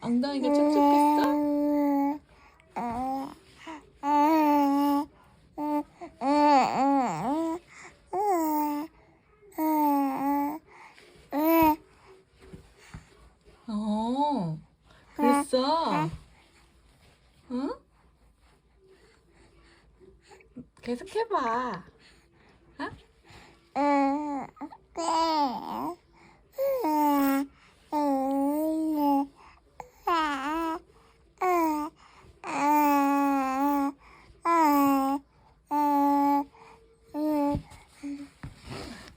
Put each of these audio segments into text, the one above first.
엉덩이가 촉촉했어? 어? 계속 해봐.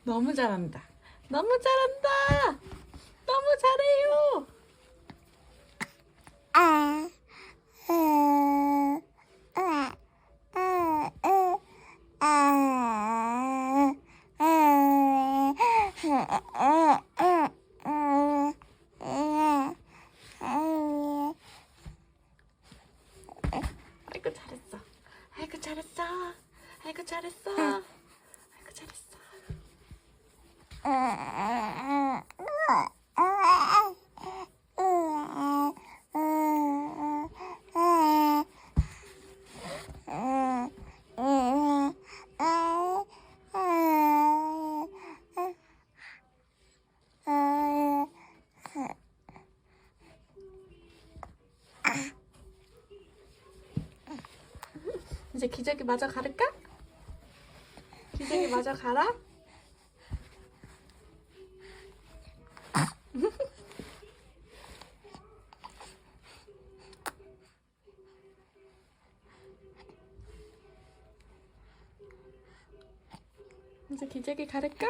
너무 잘한다. 너무 잘한다. 너무 잘해요. 잘했어. 아이고 잘했어. 아이고 잘했어. 아이고 잘했어. 이제 기저귀 마저 가를까? 기저귀 마저 가라. 이제 기저귀 가를까?